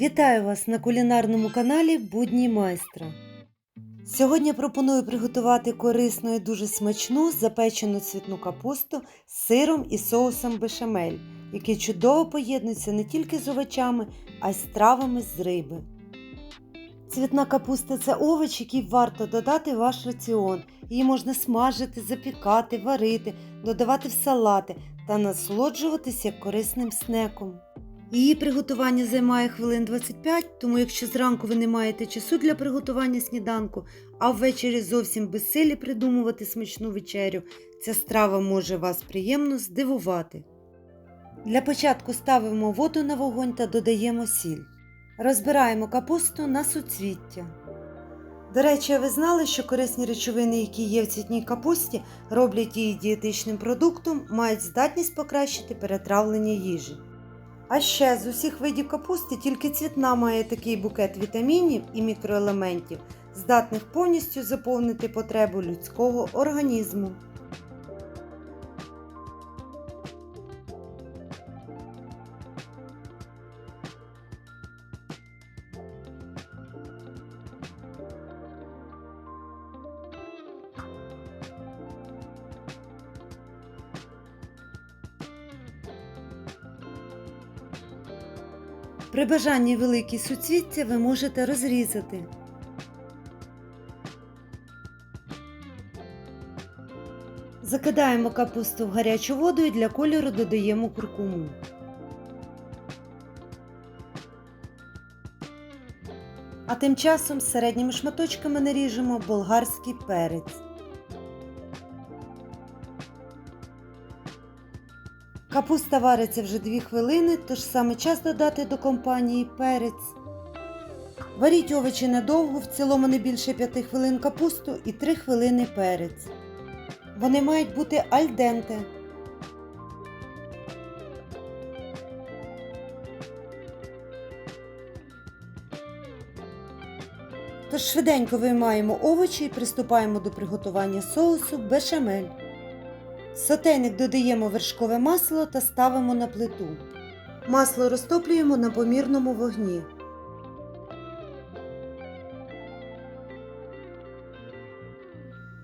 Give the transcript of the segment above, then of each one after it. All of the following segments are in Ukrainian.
Вітаю вас на кулінарному каналі Будні майстра. Сьогодні пропоную приготувати корисну і дуже смачну запечену цвітну капусту з сиром і соусом бешамель, який чудово поєднується не тільки з овочами, а й з травами з риби. Цвітна капуста це овоч, який варто додати в ваш раціон. Її можна смажити, запікати, варити, додавати в салати та насолоджуватися корисним снеком. Її приготування займає хвилин 25, тому якщо зранку ви не маєте часу для приготування сніданку, а ввечері зовсім безсилі придумувати смачну вечерю, ця страва може вас приємно здивувати. Для початку ставимо воду на вогонь та додаємо сіль. Розбираємо капусту на суцвіття. До речі, ви знали, що корисні речовини, які є в цвітній капусті, роблять її дієтичним продуктом, мають здатність покращити перетравлення їжі. А ще з усіх видів капусти тільки цвітна має такий букет вітамінів і мікроелементів, здатних повністю заповнити потребу людського організму. При бажанні великі суцвіття ви можете розрізати. Закидаємо капусту в гарячу воду і для кольору додаємо куркуму. А тим часом середніми шматочками наріжемо болгарський перець. Капуста вариться вже 2 хвилини, тож саме час додати до компанії перець. Варіть овочі недовго, в цілому не більше 5 хвилин капусту і 3 хвилини перець. Вони мають бути альденте. Тож швиденько виймаємо овочі і приступаємо до приготування соусу бешамель. Сотейник додаємо вершкове масло та ставимо на плиту. Масло розтоплюємо на помірному вогні.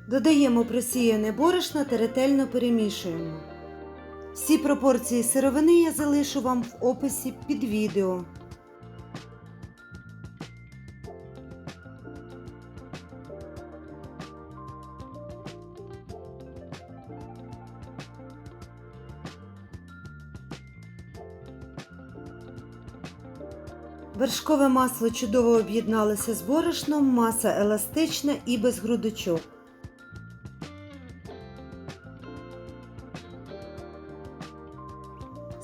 Додаємо просіяне борошно та ретельно перемішуємо. Всі пропорції сировини я залишу вам в описі під відео. Вершкове масло чудово об'єдналося з борошном, маса еластична і без грудочок.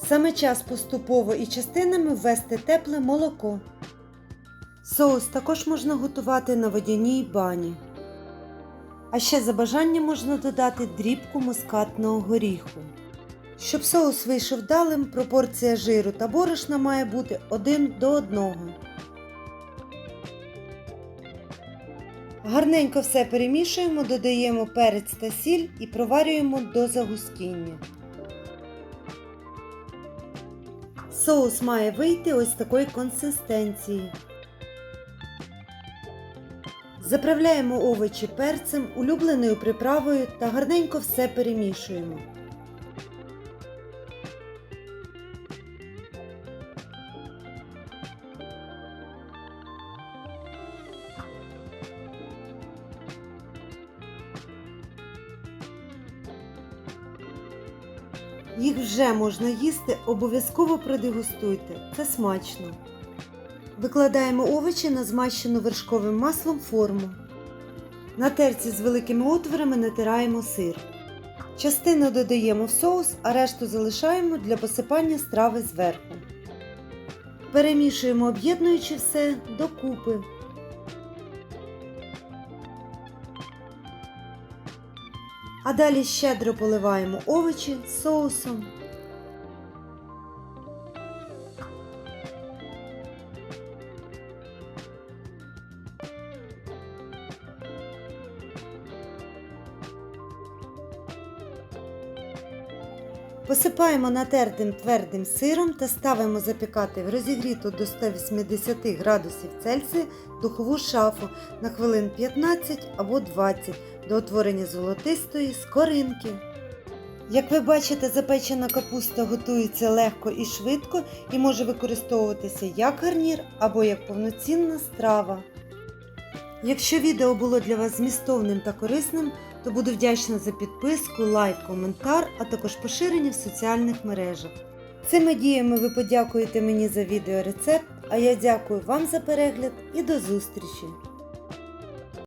Саме час поступово і частинами ввести тепле молоко. Соус також можна готувати на водяній бані. А ще за бажанням можна додати дрібку мускатного горіху. Щоб соус вийшов вдалим, пропорція жиру та борошна має бути 1 до 1. Гарненько все перемішуємо, додаємо перець та сіль і проварюємо до загустіння. Соус має вийти ось такої консистенції. Заправляємо овочі перцем, улюбленою приправою та гарненько все перемішуємо. Їх вже можна їсти, обов'язково продегустуйте. Це смачно. Викладаємо овочі на змащену вершковим маслом форму. На терці з великими отворами натираємо сир. Частину додаємо в соус, а решту залишаємо для посипання страви зверху. Перемішуємо, об'єднуючи все докупи. А далі щедро поливаємо овочі соусом. Посипаємо натертим твердим сиром та ставимо запікати в розігріту до 180 градусів Цельсія духову шафу на хвилин 15 або 20 до утворення золотистої скоринки. Як ви бачите, запечена капуста готується легко і швидко і може використовуватися як гарнір або як повноцінна страва. Якщо відео було для вас змістовним та корисним, то буду вдячна за підписку, лайк, коментар, а також поширення в соціальних мережах. Цими діями ви подякуєте мені за відеорецепт, а я дякую вам за перегляд і до зустрічі!